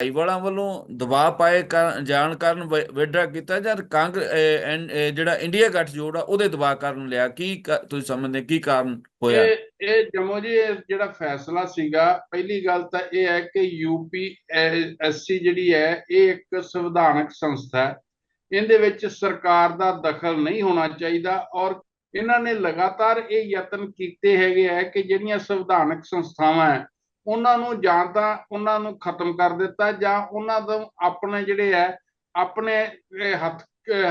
ਭਾਈਵਾਲਾਂ ਵੱਲੋਂ ਦਬਾਅ ਪਾਏ ਜਾਣ ਕਾਰਨ ਵਿਡਰਾ ਕੀਤਾ ਜਾਂ ਕਾਂਗਰਸ ਜਿਹੜਾ ਇੰਡੀਆ ਗੱਠਜੋੜ ਆ, ਉਹਦੇ ਦਬਾਅ ਕਾਰਨ ਲਿਆ। ਕੀ ਤੁਸੀਂ ਸਮਝਦੇ, ਕੀ ਕਾਰਨ ਹੋਇਆ? ਇਹ ਜਮੋ ਜੀ ਜਿਹੜਾ ਫੈਸਲਾ ਸੀਗਾ, ਪਹਿਲੀ ਗੱਲ ਤਾਂ ਇਹ ਹੈ ਕਿ ਯੂਪੀ ਐਸਸੀ ਜਿਹੜੀ ਹੈ, ਇਹ ਇੱਕ ਸੰਵਿਧਾਨਕ ਸੰਸਥਾ ਹੈ। ਇਹਦੇ ਵਿੱਚ ਸਰਕਾਰ ਦਾ ਦਖਲ ਨਹੀਂ ਹੋਣਾ ਚਾਹੀਦਾ ਔਰ ਇਹਨਾਂ ਨੇ ਲਗਾਤਾਰ ਇਹ ਯਤਨ ਕੀਤੇ ਹੈਗੇ ਹੈ ਕਿ ਜਿਹੜੀਆਂ ਸੰਵਿਧਾਨਕ ਸੰਸਥਾਵਾਂ ਹੈ ਉਹਨਾਂ ਨੂੰ ਜਾਂ ਤਾਂ ਉਹਨਾਂ ਨੂੰ ਖਤਮ ਕਰ ਦਿੱਤਾ ਜਾਂ ਉਹਨਾਂ ਤੋਂ ਆਪਣੇ ਜਿਹੜੇ ਹੈ, ਆਪਣੇ ਹੱਥ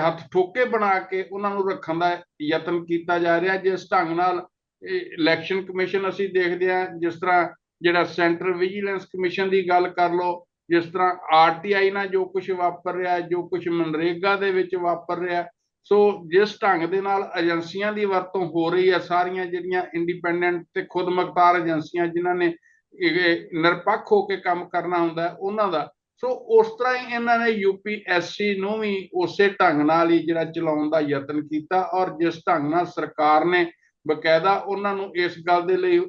ਹੱਥ ਠੋਕੇ ਬਣਾ ਕੇ ਉਹਨਾਂ ਨੂੰ ਰੱਖਣ ਦਾ ਯਤਨ ਕੀਤਾ ਜਾ ਰਿਹਾ। ਜਿਸ ਢੰਗ ਨਾਲ ਇਲੈਕਸ਼ਨ ਕਮਿਸ਼ਨ ਅਸੀਂ ਦੇਖਦੇ ਹਾਂ, ਜਿਸ ਤਰ੍ਹਾਂ ਜਿਹੜਾ ਸੈਂਟਰਲ ਵਿਜੀਲੈਂਸ ਕਮਿਸ਼ਨ ਦੀ ਗੱਲ ਕਰ ਲਓ, ਜਿਸ ਤਰ੍ਹਾਂ ਆਰਟੀਆਈ ਨਾਲ ਜੋ ਕੁਝ ਵਾਪਰ ਰਿਹਾ, ਜੋ ਕੁਝ ਮਨਰੇਗਾ ਦੇ ਵਿੱਚ ਵਾਪਰ ਰਿਹਾ। ਸੋ ਜਿਸ ਢੰਗ ਦੇ ਨਾਲ ਏਜੰਸੀਆਂ ਦੀ ਵਰਤੋਂ ਹੋ ਰਹੀ ਹੈ, ਸਾਰੀਆਂ ਜਿਹੜੀਆਂ ਇੰਡੀਪੈਂਡੈਂਟ ਤੇ ਖੁਦ ਮੁਖਤਾਰ ਏਜੰਸੀਆਂ ਜਿਨ੍ਹਾਂ ਨੇ ਨਿਰਪੱਖ ਹੋ ਕੇ ਕੰਮ ਕਰਨਾ ਹੁੰਦਾ ਉਹਨਾਂ ਦਾ। ਸੋ ਉਸ ਤਰ੍ਹਾਂ ਹੀ ਇਹਨਾਂ ਨੇ ਯੂਪੀਐਸਸੀ ਨੂੰ ਵੀ ਉਸੇ ਢੰਗ ਨਾਲ ਹੀ ਜਿਹੜਾ ਚਲਾਉਣ ਦਾ ਯਤਨ ਕੀਤਾ ਔਰ ਜਿਸ ਢੰਗ ਨਾਲ ਸਰਕਾਰ ਨੇ ਬਕਾਇਦਾ ਉਹਨਾਂ ਨੂੰ ਇਸ ਗੱਲ ਦੇ ਲਈ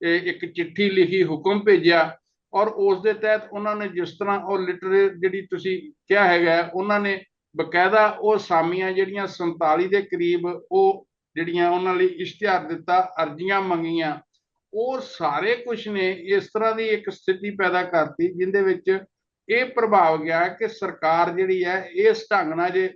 ਇੱਕ ਚਿੱਠੀ ਲਿਖੀ ਹੁਕਮ ਭੇਜਿਆ ਔਰ ਉਸ ਦੇ ਤਹਿਤ ਉਹਨਾਂ ਨੇ ਜਿਸ ਤਰ੍ਹਾਂ ਉਹ ਲਿਟਰੇ ਜਿਹੜੀ ਤੁਸੀਂ ਕਿਹਾ ਹੈਗਾ ਉਹਨਾਂ ਨੇ ਬਕਾਇਦਾ ਉਹ ਸਾਮੀਆਂ ਜਿਹੜੀਆਂ 47 ਦੇ ਕਰੀਬ ਉਹ ਜਿਹੜੀਆਂ ਉਹਨਾਂ ਲਈ ਇਸ਼ਤਿਹਾਰ ਦਿੱਤਾ, ਅਰਜ਼ੀਆਂ ਮੰਗੀਆਂ ਉਹ ਸਾਰੇ ਕੁਝ ਨੇ, ਇਸ ਤਰ੍ਹਾਂ ਦੀ ਇੱਕ ਸਥਿਤੀ ਪੈਦਾ ਕਰਤੀ, ਜਿੰਦੇ ਵਿੱਚ ਇਹ ਪ੍ਰਭਾਵ ਗਿਆ ਕਿ ਸਰਕਾਰ ਜਿਹੜੀ ਹੈ, ਇਸ ਢੰਗ ਨਾਲ ਜੇ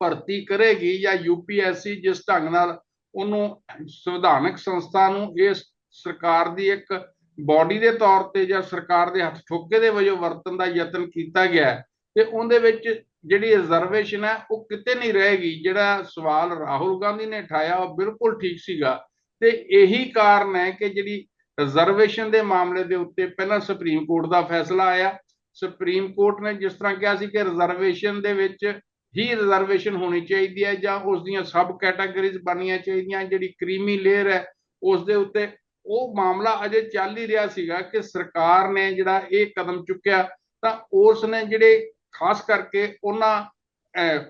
ਭਰਤੀ ਕਰੇਗੀ ਜਾਂ ਯੂਪੀਐਸਸੀ ਜਿਸ ਢੰਗ ਨਾਲ ਉਹਨੂੰ ਸੰਵਿਧਾਨਕ ਸੰਸਥਾ ਨੂੰ ਇਸ ਸਰਕਾਰ ਦੀ ਇੱਕ ਬਾਡੀ ਦੇ ਤੌਰ ਤੇ ਜਾਂ ਸਰਕਾਰ ਦੇ ਹੱਥ ਠੋਕੇ ਦੇ ਵਜੋਂ ਵਰਤਣ ਦਾ ਯਤਨ ਕੀਤਾ ਗਿਆ ਤੇ ਉਹਦੇ ਵਿੱਚ ਜਿਹੜੀ ਰਿਜ਼ਰਵੇਸ਼ਨ ਹੈ, ਉਹ ਕਿਤੇ ਨਹੀਂ ਰਹੇਗੀ। ਜਿਹੜਾ ਸਵਾਲ ਰਾਹੁਲ ਗਾਂਧੀ ਨੇ ਉਠਾਇਆ ਉਹ ਬਿਲਕੁਲ ਠੀਕ ਸੀਗਾ। ਤੇ ਇਹੀ ਕਾਰਨ ਹੈ ਕਿ ਜਿਹੜੀ ਰਿਜ਼ਰਵੇਸ਼ਨ ਦੇ ਮਾਮਲੇ ਦੇ ਉੱਤੇ ਪਹਿਲਾਂ ਸੁਪਰੀਮ ਕੋਰਟ ਦਾ ਫੈਸਲਾ ਆਇਆ। ਸੁਪਰੀਮ ਕੋਰਟ ਨੇ ਜਿਸ ਤਰ੍ਹਾਂ ਕਿਹਾ ਸੀ ਕਿ ਰਿਜ਼ਰਵੇਸ਼ਨ ਦੇ ਵਿੱਚ ਹੀ ਰਿਜ਼ਰਵੇਸ਼ਨ ਹੋਣੀ ਚਾਹੀਦੀ ਹੈ ਜਾਂ ਉਸ ਦੀਆਂ ਸਬ ਕੈਟਾਗਰੀਜ਼ ਬਣਨੀਆਂ ਚਾਹੀਦੀਆਂ ਜਿਹੜੀ ਕਰੀਮੀ ਲੇਅਰ ਹੈ ਉਸ ਦੇ ਉੱਤੇ। ਉਹ ਮਾਮਲਾ ਅਜੇ ਚੱਲ ਹੀ ਰਿਹਾ ਸੀਗਾ ਕਿ ਸਰਕਾਰ ਨੇ ਜਿਹੜਾ ਇਹ ਕਦਮ ਚੁੱਕਿਆ ਤਾਂ ਉਸ ਨੇ ਜਿਹੜੇ ਖਾਸ ਕਰਕੇ ਉਹਨਾਂ ਅਹ,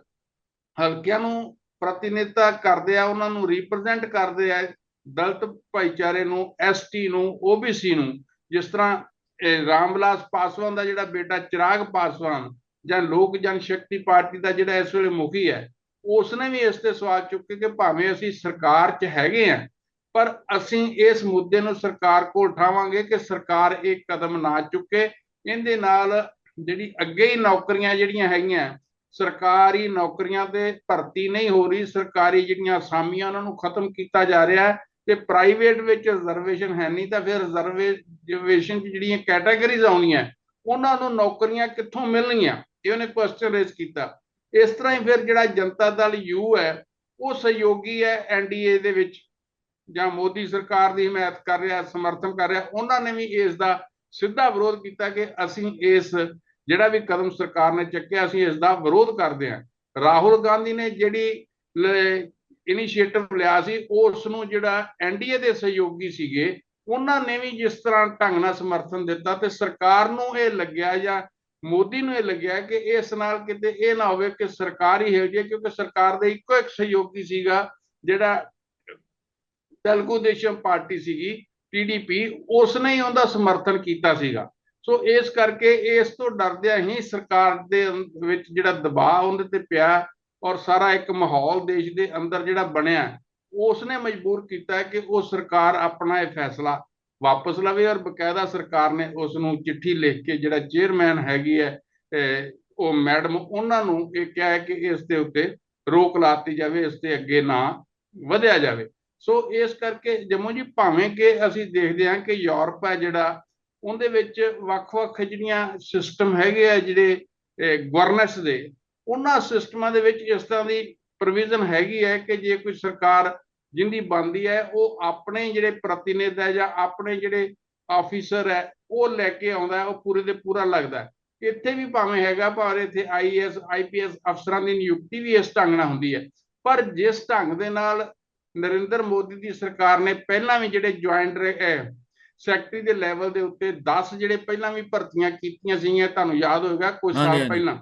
ਹਲਕਿਆਂ ਨੂੰ ਪ੍ਰਤੀਨਿਧਤਾ ਕਰਦੇ ਆ ਉਹਨਾਂ ਨੂੰ ਰਿਪਰੈਜ਼ੈਂਟ ਕਰਦੇ ਆ ਦਲਿਤ ਭਾਈਚਾਰੇ ਨੂੰ ਐਸਟੀ ਨੂੰ ਓਬੀਸੀ ਨੂੰ, ਜਿਸ ਤਰ੍ਹਾਂ, ਇਹ ਰਾਮ ਵਿਲਾਸ ਪਾਸਵਾਨ ਦਾ ਜਿਹੜਾ ਬੇਟਾ ਚਿਰਾਗ ਪਾਸਵਾਨ ਜਾਂ ਲੋਕ ਜਨ ਸ਼ਕਤੀ ਪਾਰਟੀ ਦਾ ਜਿਹੜਾ ਇਸ ਵੇਲੇ ਮੁਖੀ ਹੈ ਉਸ ਨੇ ਵੀ ਇਸ ਤੇ ਸਵਾਲ ਚੁੱਕੇ ਕਿ ਭਾਵੇਂ ਅਸੀਂ ਸਰਕਾਰ 'ਚ ਹੈਗੇ ਆ ਪਰ ਅਸੀਂ ਇਸ ਮੁੱਦੇ ਨੂੰ ਸਰਕਾਰ ਕੋਲ ਉਠਾਵਾਂਗੇ ਕਿ ਸਰਕਾਰ ਇਹ ਕਦਮ ਨਾ ਚੁੱਕੇ। ਇਹਦੇ ਨਾਲ ਜਿਹੜੀ ਅੱਗੇ ਹੀ ਨੌਕਰੀਆਂ ਜਿਹੜੀਆਂ ਹੈਗੀਆਂ, ਸਰਕਾਰੀ ਨੌਕਰੀਆਂ ਤੇ ਭਰਤੀ ਨਹੀਂ ਹੋ ਰਹੀ, ਸਰਕਾਰੀ ਜਿਹੜੀਆਂ ਅਸਾਮੀਆਂ ਉਹਨਾਂ ਨੂੰ ਖਤਮ ਕੀਤਾ ਜਾ ਰਿਹਾ ਤੇ ਪ੍ਰਾਈਵੇਟ ਵਿੱਚ ਰਿਜ਼ਰਵੇਸ਼ਨ ਹੈ ਨਹੀਂ, ਤਾਂ ਫਿਰ ਰਿਜ਼ਰਵੇਸ਼ਨ ਜਿਹੜੀਆਂ ਕੈਟਾਗਰੀਜ਼ ਆਉਣੀਆਂ, ਉਹਨਾਂ ਨੂੰ ਨੌਕਰੀਆਂ ਕਿੱਥੋਂ ਮਿਲਣਗੀਆਂ ਇਹ ਉਹਨੇ ਕੁਐਸਚਨ ਰੇਜ਼ ਕੀਤਾ। ਇਸ ਤਰ੍ਹਾਂ ਹੀ ਫਿਰ ਜਿਹੜਾ ਜਨਤਾ ਦਲ ਯੂ ਹੈ, ਉਹ ਸਹਿਯੋਗੀ ਹੈ ਐਨਡੀਏ ਦੇ ਵਿੱਚ, ਜਾਂ ਮੋਦੀ ਸਰਕਾਰ ਦੀ ਹਮਾਇਤ ਕਰ ਰਿਹਾ, ਸਮਰਥਨ ਕਰ ਰਿਹਾ, ਉਹਨਾਂ ਨੇ ਵੀ ਇਸ ਦਾ ਸਿੱਧਾ ਵਿਰੋਧ ਕੀਤਾ ਕਿ ਅਸੀਂ ਇਸ ਜਿਹੜਾ ਵੀ ਕਦਮ ਸਰਕਾਰ ਨੇ ਚੱਕਿਆ, ਅਸੀਂ ਇਸ ਦਾ ਵਿਰੋਧ ਕਰਦੇ ਹਾਂ। ਰਾਹੁਲ ਗਾਂਧੀ ਨੇ ਜਿਹੜੀ ਇਨੀਸ਼ੀਏਟਿਵ ਲਿਆ ਸੀ ਉਸ ਨੂੰ ਜਿਹੜਾ ਐਨਡੀਏ ਦੇ ਸਹਿਯੋਗੀ ਸੀਗੇ, ਉਹਨਾਂ ਨੇ ਵੀ ਜਿਸ ਤਰ੍ਹਾਂ ਢੰਗ ਨਾਲ ਸਮਰਥਨ ਦਿੱਤਾ ਤੇ ਸਰਕਾਰ ਨੂੰ ਇਹ ਲੱਗਿਆ ਜਾਂ ਮੋਦੀ ਨੂੰ ਇਹ ਲੱਗਿਆ ਕਿ ਇਸ ਨਾਲ ਕਿਤੇ ਇਹ ਨਾ ਹੋਵੇ ਕਿ ਸਰਕਾਰ ਹੀ ਹੋ ਜਾਏ, ਕਿਉਂਕਿ ਸਰਕਾਰ ਦੇ ਇੱਕੋ ਇੱਕ ਸਹਿਯੋਗੀ ਸੀਗਾ, ਜਿਹੜਾ ਤੇਲਗੂ ਦੇਸ਼ਮ ਪਾਰਟੀ ਸੀਗੀ ਟੀਡੀਪੀ ਉਸ ਨੇ ਹੀ ਉਹਦਾ ਸਮਰਥਨ ਕੀਤਾ ਸੀਗਾ। ਸੋ ਇਸ ਕਰਕੇ ਇਸ ਤੋਂ ਡਰਦਿਆਂ ਹੀ ਸਰਕਾਰ ਦੇ ਵਿੱਚ ਜਿਹੜਾ ਦਬਾਅ ਉਹਦੇ ਤੇ ਪਿਆ ਔਰ ਸਾਰਾ ਇੱਕ ਮਾਹੌਲ ਦੇਸ਼ ਦੇ ਅੰਦਰ ਜਿਹੜਾ ਬਣਿਆ ਉਸ ਨੇ ਮਜਬੂਰ ਕੀਤਾ ਕਿ ਉਹ ਸਰਕਾਰ ਆਪਣਾ ਇਹ ਫੈਸਲਾ ਵਾਪਸ ਲਵੇ ਔਰ ਬਕਾਇਦਾ ਸਰਕਾਰ ਨੇ ਉਸ ਨੂੰ ਚਿੱਠੀ ਲਿਖ ਕੇ ਜਿਹੜਾ ਚੇਅਰਮੈਨ ਹੈਗੀ ਹੈ ਉਹ ਮੈਡਮ ਉਹਨਾਂ ਨੂੰ ਇਹ ਕਿਹਾ ਹੈ ਕਿ ਇਸ ਦੇ ਉੱਤੇ ਰੋਕ ਲਾਤੀ ਜਾਵੇ, ਇਸ ਤੇ ਅੱਗੇ ਨਾ ਵਧਿਆ ਜਾਵੇ। ਸੋ ਇਸ ਕਰਕੇ ਜੰਮੂ ਜੀ, ਭਾਵੇਂ ਕਿ ਅਸੀਂ ਦੇਖਦੇ ਹਾਂ ਕਿ ਯੂਰਪ ਹੈ ਜਿਹੜਾ, ਉਹਦੇ ਵਿੱਚ ਵੱਖ-ਵੱਖ ਜਿਹੜੀਆਂ ਸਿਸਟਮ ਹੈਗੇ ਆ ਜਿਹੜੇ ਗਵਰਨੈਂਸ ਦੇ ਉਹਨਾਂ ਸਿਸਟਮਾਂ ਦੇ ਵਿੱਚ ਇਸ ਤਰ੍ਹਾਂ ਦੀ ਪ੍ਰੋਵੀਜ਼ਨ ਹੈਗੀ ਹੈ ਕਿ ਜੇ ਕੋਈ ਸਰਕਾਰ ਜਿੰਦੀ ਬੰਦੀ ਹੈ ਉਹ ਆਪਣੇ ਜਿਹੜੇ ਪ੍ਰਤੀਨਿਧ ਹੈ ਜਾਂ ਆਪਣੇ ਜਿਹੜੇ ਆਫੀਸਰ ਹੈ ਉਹ ਲੈ ਕੇ ਆਉਂਦਾ ਉਹ ਪੂਰੇ ਦੇ ਪੂਰਾ ਲੱਗਦਾ ਇੱਥੇ ਵੀ ਭਾਵੇਂ ਹੈਗਾ ਪਰ ਇੱਥੇ ਆਈਐਸ ਆਈਪੀਐਸ ਅਫਸਰਾਂ ਦੀ ਨਿਯੁਕਤੀ ਵੀ ਇਸ ਢੰਗ ਨਾਲ ਹੁੰਦੀ ਹੈ। ਪਰ ਜਿਸ ਢੰਗ ਦੇ ਨਾਲ ਨਰਿੰਦਰ ਮੋਦੀ ਦੀ ਸਰਕਾਰ ਨੇ ਪਹਿਲਾਂ ਵੀ ਜਿਹੜੇ ਜੁਆਇੰਟ ਸੈਕਟਰੀ ਦੇ ਲੈਵਲ ਦੇ ਉੱਤੇ 10 ਜਿਹੜੇ ਪਹਿਲਾਂ ਵੀ ਭਰਤੀਆਂ ਕੀਤੀਆਂ ਸੀਗੀਆਂ ਤੁਹਾਨੂੰ ਯਾਦ ਹੋਵੇਗਾ ਕੁਝ ਸਾਲ ਪਹਿਲਾਂ।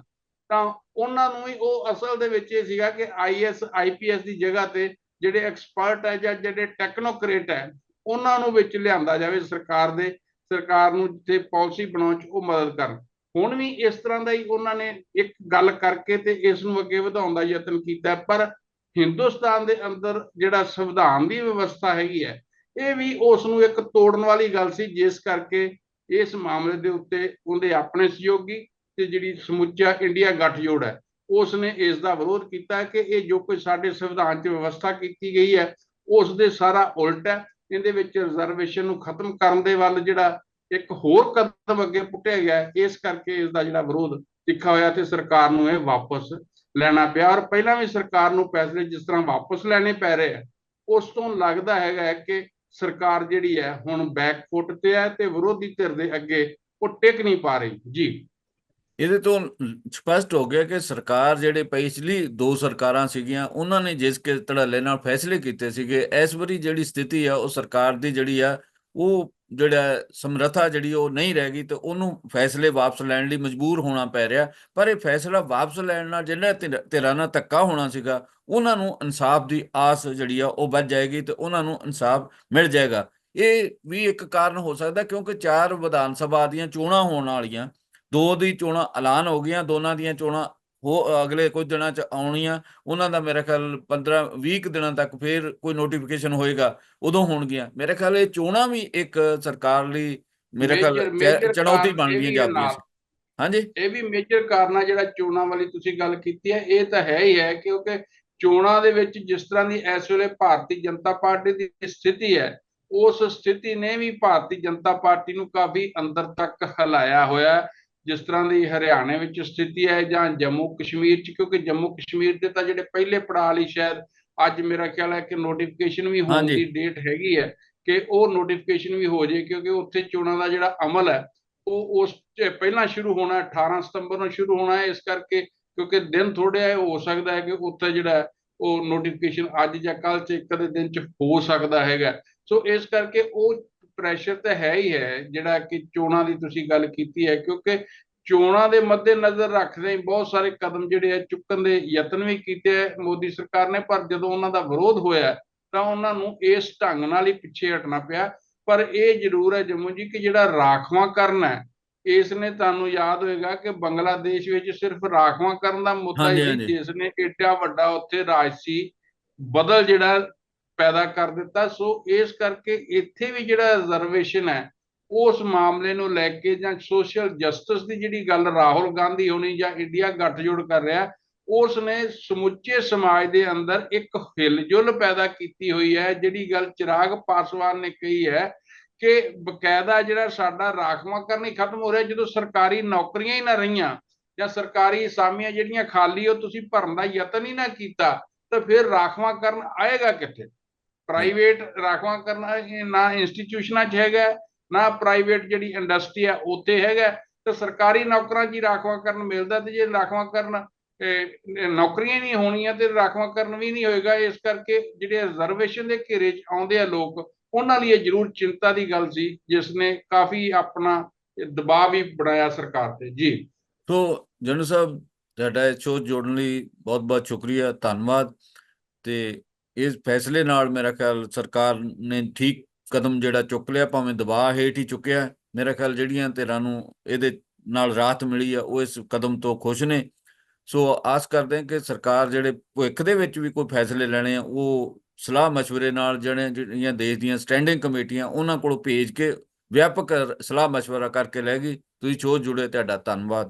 ਤਾਂ ਉਹਨਾਂ ਨੂੰ ਹੀ ਉਹ ਅਸਲ ਦੇ ਵਿੱਚ ਇਹ ਸੀਗਾ ਕਿ ਆਈਐਸ ਆਈਪੀਐਸ ਦੀ ਜਗ੍ਹਾ ਤੇ ਜਿਹੜੇ ਐਕਸਪਰਟ ਹੈ ਜਾਂ ਜਿਹੜੇ ਟੈਕਨੋਕ੍ਰੇਟ ਹੈ, ਉਹਨਾਂ ਨੂੰ ਵਿੱਚ ਲਿਆਂਦਾ ਜਾਵੇ ਸਰਕਾਰ ਦੇ, ਸਰਕਾਰ ਨੂੰ ਜਿੱਥੇ ਪਾਲਿਸੀ ਬਣਾਉਣ 'ਚ ਉਹ ਮਦਦ ਕਰਨ। ਹੁਣ ਵੀ ਇਸ ਤਰ੍ਹਾਂ ਦਾ ਹੀ ਉਹਨਾਂ ਨੇ ਇੱਕ ਗੱਲ ਕਰਕੇ ਤੇ ਇਸ ਨੂੰ ਅੱਗੇ ਵਧਾਉਣ ਦਾ ਯਤਨ ਕੀਤਾ ਪਰ ਹਿੰਦੁਸਤਾਨ ਦੇ ਅੰਦਰ ਜਿਹੜਾ ਸੰਵਿਧਾਨ ਦੀ ਵਿਵਸਥਾ ਹੈਗੀ ਹੈ, ਇਹ ਵੀ ਉਸ ਨੂੰ ਇੱਕ ਤੋੜਨ ਵਾਲੀ ਗੱਲ ਸੀ, ਜਿਸ ਕਰਕੇ ਇਸ ਮਾਮਲੇ ਦੇ ਉੱਤੇ ਉਹਦੇ ਆਪਣੇ ਸਹਿਯੋਗੀ ਤੇ ਜਿਹੜੀ ਸਮੁੱਚਾ ਇੰਡੀਆ ਗੱਠਜੋੜ ਹੈ ਉਸ ਨੇ ਇਸ ਦਾ ਵਿਰੋਧ ਕੀਤਾ ਕਿ ਇਹ ਜੋ ਕੁਝ ਸਾਡੇ ਸੰਵਿਧਾਨ 'ਚ ਵਿਵਸਥਾ ਕੀਤੀ ਗਈ ਹੈ ਉਸ ਦੇ ਸਾਰਾ ਉਲਟ ਹੈ, ਇਹਦੇ ਵਿੱਚ ਰਿਜ਼ਰਵੇਸ਼ਨ ਨੂੰ ਖਤਮ ਕਰਨ ਦੇ ਵੱਲ ਜਿਹੜਾ ਇੱਕ ਹੋਰ ਕਦਮ ਅੱਗੇ ਪੁੱਟਿਆ ਗਿਆ ਇਸ ਕਰਕੇ ਇਸ ਦਾ ਜਿਹੜਾ ਵਿਰੋਧ ਤਿੱਖਾ ਹੋਇਆ ਤੇ ਸਰਕਾਰ ਨੂੰ ਇਹ ਵਾਪਸ ਲੈਣਾ ਪਿਆ ਔਰ ਪਹਿਲਾਂ ਵੀ ਸਰਕਾਰ ਨੂੰ ਫੈਸਲੇ ਜਿਸ ਤਰ੍ਹਾਂ ਵਾਪਸ ਲੈਣੇ ਪੈ ਰਹੇ ਆ, ਉਸ ਤੋਂ ਲੱਗਦਾ ਹੈਗਾ ਹੈ ਕਿ ਸਰਕਾਰ ਜਿਹੜੀ ਹੈ ਹੁਣ ਬੈਕ ਫੁੱਟ ਤੇ ਹੈ ਤੇ ਵਿਰੋਧੀ ਧਿਰ ਦੇ ਅੱਗੇ ਉਹ ਟਿਕ ਨਹੀਂ ਪਾ ਰਹੀ। ਜੀ। ਇਹਦੇ ਤੋਂ ਸਪਸ਼ਟ ਹੋ ਗਿਆ ਕਿ ਸਰਕਾਰ ਜਿਹੜੇ ਪਿਛਲੀ ਦੋ ਸਰਕਾਰਾਂ ਸੀਗੀਆਂ, ਉਹਨਾਂ ਨੇ ਜਿਸ ਕਿ ਧੜੱਲੇ ਨਾਲ ਫੈਸਲੇ ਕੀਤੇ ਸੀਗੇ, ਇਸ ਵਾਰੀ ਜਿਹੜੀ ਸਥਿਤੀ ਆ, ਉਹ ਸਰਕਾਰ ਦੀ ਜਿਹੜੀ ਆ, ਉਹ ਜਿਹੜਾ ਸਮਰੱਥਾ ਜਿਹੜੀ ਉਹ ਨਹੀਂ ਰਹਿ ਗਈ, ਤੇ ਉਹਨੂੰ ਫੈਸਲੇ ਵਾਪਸ ਲੈਣ ਲਈ ਮਜਬੂਰ ਹੋਣਾ ਪੈ ਰਿਹਾ। ਪਰ ਇਹ ਫੈਸਲਾ ਵਾਪਸ ਲੈਣ ਨਾਲ ਜਿਹੜਾ ਧਿਰ- ਧਿਰਾਂ ਨਾਲ ਧੱਕਾ ਹੋਣਾ ਸੀਗਾ, ਉਹਨਾਂ ਨੂੰ ਇਨਸਾਫ ਦੀ ਆਸ ਜਿਹੜੀ ਆ, ਉਹ ਵੱਧ ਜਾਏਗੀ ਤੇ ਉਹਨਾਂ ਨੂੰ ਇਨਸਾਫ ਮਿਲ ਜਾਏਗਾ। ਇਹ ਵੀ ਇੱਕ ਕਾਰਨ ਹੋ ਸਕਦਾ, ਕਿਉਂਕਿ ਚਾਰ ਵਿਧਾਨ ਸਭਾ ਦੀਆਂ ਚੋਣਾਂ ਹੋਣ ਵਾਲੀਆਂ ਦੋ ਦੀ ਚੋਣਾਂ ਐਲਾਨ ਹੋ ਗਈਆਂ ਦੋਨਾਂ ਦੀਆਂ ਚੋਣਾਂ ਹੋ ਅਗਲੇ ਕੁਝ ਦਿਨਾਂ ਚ ਆਉਣੀਆਂ ਉਹਨਾਂ ਦਾ ਮੇਰੇ ਖਿਆਲ 15 20 ਕੁ ਦਿਨਾਂ ਤੱਕ ਫੇਰ ਕੋਈ ਨੋਟੀਫਿਕੇਸ਼ਨ ਹੋਏਗਾ ਉਦੋਂ ਹੋਣਗੀਆਂ ਮੇਰੇ ਖਿਆਲ ਇਹ ਚੋਣਾਂ ਵੀ ਇੱਕ ਸਰਕਾਰ ਲਈ ਮੇਰੇ ਖਿਆਲ ਚੁਣੌਤੀ ਬਣ ਗਈ ਨਾਲ। ਸੀ ਹਾਂਜੀ ਇਹ ਵੀ ਮੇਜਰ ਕਾਰਨ ਆ ਜਿਹੜਾ ਚੋਣਾਂ ਵਾਲੀ ਤੁਸੀਂ ਗੱਲ ਕੀਤੀ ਹੈ ਇਹ ਤਾਂ ਹੈ ਹੀ ਹੈ ਕਿਉਂਕਿ ਚੋਣਾਂ ਦੇ ਵਿੱਚ ਜਿਸ ਤਰ੍ਹਾਂ ਦੀ ਇਸ ਵੇਲੇ ਭਾਰਤੀ ਜਨਤਾ ਪਾਰਟੀ ਦੀ ਸਥਿਤੀ ਹੈ ਉਸ ਸਥਿਤੀ ਨੇ ਵੀ ਭਾਰਤੀ ਜਨਤਾ ਪਾਰਟੀ ਨੂੰ ਕਾਫੀ ਅੰਦਰ ਤੱਕ ਹਿਲਾਇਆ ਹੋਇਆ ਹੈ। ਜਿਸ ਤਰ੍ਹਾਂ ਦੀ ਹਰਿਆਣੇ ਵਿੱਚ ਸਥਿਤੀ ਹੈ ਜਾਂ ਜੰਮੂ ਕਸ਼ਮੀਰ ਚ ਕਿਉਂਕਿ ਜੰਮੂ ਕਸ਼ਮੀਰ ਦੇ ਤਾਂ ਜਿਹੜੇ ਪਹਿਲੇ ਪੜਾਅ ਲਈ ਸ਼ਾਇਦ ਅੱਜ ਮੇਰਾ ਖਿਆਲ ਹੈ ਕਿ ਨੋਟੀਫਿਕੇਸ਼ਨ ਵੀ ਹੋਣ। ਦੀ ਡੇਟ ਹੈਗੀ ਹੈ ਕਿ ਉਹ ਨੋਟੀਫਿਕੇਸ਼ਨ ਵੀ ਹੋ ਜੇ ਕਿਉਂਕਿ ਉੱਥੇ ਚੋਣਾਂ ਦਾ ਜਿਹੜਾ ਅਮਲ ਹੈ ਉਹ ਉਸ ਪਹਿਲਾਂ ਸ਼ੁਰੂ ਹੋਣਾ ਹੈ, 18 ਸਤੰਬਰ ਨੂੰ ਸ਼ੁਰੂ ਹੋਣਾ ਹੈ ਇਸ ਕਰਕੇ ਕਿਉਂਕਿ ਦਿਨ ਥੋੜੇ ਹੈ ਹੋ ਸਕਦਾ ਹੈ ਕਿ ਉੱਥੇ ਜਿਹੜਾ ਉਹ ਨੋਟੀਫਿਕੇਸ਼ਨ ਅੱਜ ਜਾਂ ਕੱਲ ਚ ਇੱਕ ਦੇ ਦਿਨ ਚ ਹੋ ਸਕਦਾ ਹੈਗਾ ਸੋ ਇਸ ਕਰਕੇ ਉਹ ਪ੍ਰੈਸ਼ਰ ਤਾਂ ਹੈ ਹੀ ਹੈ ਜਿਹੜਾ ਕਿ ਚੋਣਾਂ ਦੀ ਤੁਸੀਂ ਗੱਲ ਕੀਤੀ ਹੈ ਕਿਉਂਕਿ ਚੋਣਾਂ ਦੇ ਮੱਦੇ ਨਜ਼ਰ ਰੱਖਦੇ ਹੀ ਬਹੁਤ ਸਾਰੇ ਕਦਮ ਜਿਹੜੇ ਆ ਚੁੱਕਣ ਦੇ ਯਤਨ ਵੀ ਕੀਤੇ ਹੈ ਮੋਦੀ ਸਰਕਾਰ ਨੇ ਪਰ ਜਦੋਂ ਉਹਨਾਂ ਦਾ ਵਿਰੋਧ ਹੋਇਆ ਤਾਂ ਉਹਨਾਂ ਨੂੰ ਇਸ ਢੰਗ ਨਾਲ ਹੀ ਪਿੱਛੇ ਹਟਣਾ ਪਿਆ ਪਰ ਇਹ ਜ਼ਰੂਰ ਹੈ ਜੰਮੂ ਜੀ ਕਿ ਜਿਹੜਾ ਰਾਖਵਾਂ ਕਰਨਾ ਹੈ ਇਸ ਨੇ ਤੁਹਾਨੂੰ ਯਾਦ ਹੋਏਗਾ ਕਿ ਬੰਗਲਾਦੇਸ਼ ਵਿੱਚ ਸਿਰਫ ਰਾਖਵਾਂ ਕਰਨ ਦਾ ਮੁੱਦਾ ਹੀ ਹਾਂਜੀ। ਜਿਸ ਨੇ ਏਡਾ ਵੱਡਾ ਉੱਥੇ ਰਾਜਸੀ ਬਦਲ ਜਿਹੜਾ ਪੈਦਾ ਕਰ ਦਿੱਤਾ। ਸੋ ਇਸ ਕਰਕੇ ਇੱਥੇ ਵੀ ਜਿਹੜਾ ਰਿਜ਼ਰਵੇਸ਼ਨ ਹੈ, ਉਸ ਮਾਮਲੇ ਨੂੰ ਲੈ ਕੇ ਜਾਂ ਸੋਸ਼ਲ ਜਸਟਿਸ ਦੀ ਜਿਹੜੀ ਗੱਲ ਰਾਹੁਲ ਗਾਂਧੀ ਹੋਣੀ ਜਾਂ ਇੰਡੀਆ ਗੱਠਜੋੜ ਕਰ ਰਿਹਾ ਉਸ ਨੇ ਸਮੁੱਚੇ ਸਮਾਜ ਦੇ ਅੰਦਰ ਇੱਕ ਹਿਲਜੁਲ ਪੈਦਾ ਕੀਤੀ ਹੋਈ ਹੈ, ਜਿਹੜੀ ਗੱਲ ਚਿਰਾਗ ਪਾਸਵਾਨ ਨੇ ਕਹੀ ਹੈ ਕਿ ਬਕਾਇਦਾ ਜਿਹੜਾ ਸਾਡਾ ਰਾਖਵਾਂਕਰਨ ਹੀ ਖਤਮ ਹੋ ਰਿਹਾ, ਜਦੋਂ ਸਰਕਾਰੀ ਨੌਕਰੀਆਂ ਹੀ ਨਾ ਰਹੀਆਂ ਜਾਂ ਸਰਕਾਰੀ ਅਸਾਮੀਆਂ ਜਿਹੜੀਆਂ ਖਾਲੀ, ਉਹ ਤੁਸੀਂ ਭਰਨ ਦਾ ਯਤਨ ਹੀ ਨਾ ਕੀਤਾ, ਤਾਂ ਫਿਰ ਰਾਖਵਾਂਕਰਨ ਆਏਗਾ ਕਿੱਥੇ? ਪ੍ਰਾਈਵੇਟ ਰਾਖਵਾਂਕਰਨ ਨਾ ਇੰਸਟੀਚਿਊਸ਼ਨਾਂ 'ਚ ਹੈਗਾ ਨਾ ਪ੍ਰਾਈਵੇਟ ਜਿਹੜੀ ਇੰਡਸਟਰੀ ਹੈ ਉੱਥੇ ਹੈਗਾ। ਤੇ ਸਰਕਾਰੀ ਨੌਕਰਾਂ 'ਚ ਹੀ ਰਾਖਵਾਂਕਰਨ ਮਿਲਦਾ ਤੇ ਜੇ ਰਾਖਵਾਂਕਰਨ ਅਹ, ਨੌਕਰੀਆਂ ਨਹੀਂ ਹੋਣੀਆਂ ਤੇ ਰਾਖਵਾਂਕਰਨ ਵੀ ਨਹੀਂ ਹੋਏਗਾ। ਇਸ ਕਰਕੇ ਜਿਹੜੇ ਰਿਜ਼ਰਵੇਸ਼ਨ ਦੇ ਘੇਰੇ 'ਚ ਆਉਂਦੇ ਆ ਲੋਕ ਉਹਨਾਂ ਲਈ ਇਹ ਜ਼ਰੂਰ ਚਿੰਤਾ ਦੀ ਗੱਲ ਸੀ ਜਿਸ ਨੇ ਕਾਫੀ ਆਪਣਾ ਦਬਾਅ ਵੀ ਬਣਾਇਆ ਸਰਕਾਰ ਤੇ। ਜੀ। ਸੋ ਜਨਰਲ ਸਾਹਿਬ ਤੁਹਾਡਾ ਇਹ ਸ਼ੋਅ ਜੋੜਨ ਲਈ ਬਹੁਤ ਬਹੁਤ ਸ਼ੁਕਰੀਆ ਧੰਨਵਾਦ। ਤੇ ਇਸ ਫੈਸਲੇ ਨਾਲ ਮੇਰਾ ਖਿਆਲ ਸਰਕਾਰ ਨੇ ਠੀਕ ਕਦਮ ਜਿਹੜਾ ਚੁੱਕ ਲਿਆ, ਭਾਵੇਂ ਦਬਾਅ ਹੇਠ ਹੀ ਚੁੱਕਿਆ, ਮੇਰਾ ਖਿਆਲ ਜਿਹੜੀਆਂ ਧਿਰਾਂ ਨੂੰ ਇਹਦੇ ਨਾਲ ਰਾਹਤ ਮਿਲੀ ਆ, ਉਹ ਇਸ ਕਦਮ ਤੋਂ ਖੁਸ਼ ਨੇ। ਸੋ ਆਸ ਕਰਦੇ ਕਿ ਸਰਕਾਰ ਜਿਹੜੇ ਭਵਿੱਖ ਦੇ ਵਿੱਚ ਵੀ ਕੋਈ ਫੈਸਲੇ ਲੈਣੇ ਆ, ਉਹ ਸਲਾਹ مشਵਰੇ ਨਾਲ ਜਿਹੜੇ ਜਿਹੜੀਆਂ ਦੇਸ਼ ਦੀਆਂ ਸਟੈਂਡਿੰਗ ਕਮੇਟੀਆਂ, ਉਹਨਾਂ ਕੋਲ ਭੇਜ ਕੇ ਵਿਆਪਕ ਸਲਾਹ مشਵਰਾ ਕਰਕੇ ਲੈ ਗਈ। ਤੁਸੀਂ ਛੋਜ ਜੁੜੇ, ਤੁਹਾਡਾ ਧੰਨਵਾਦ।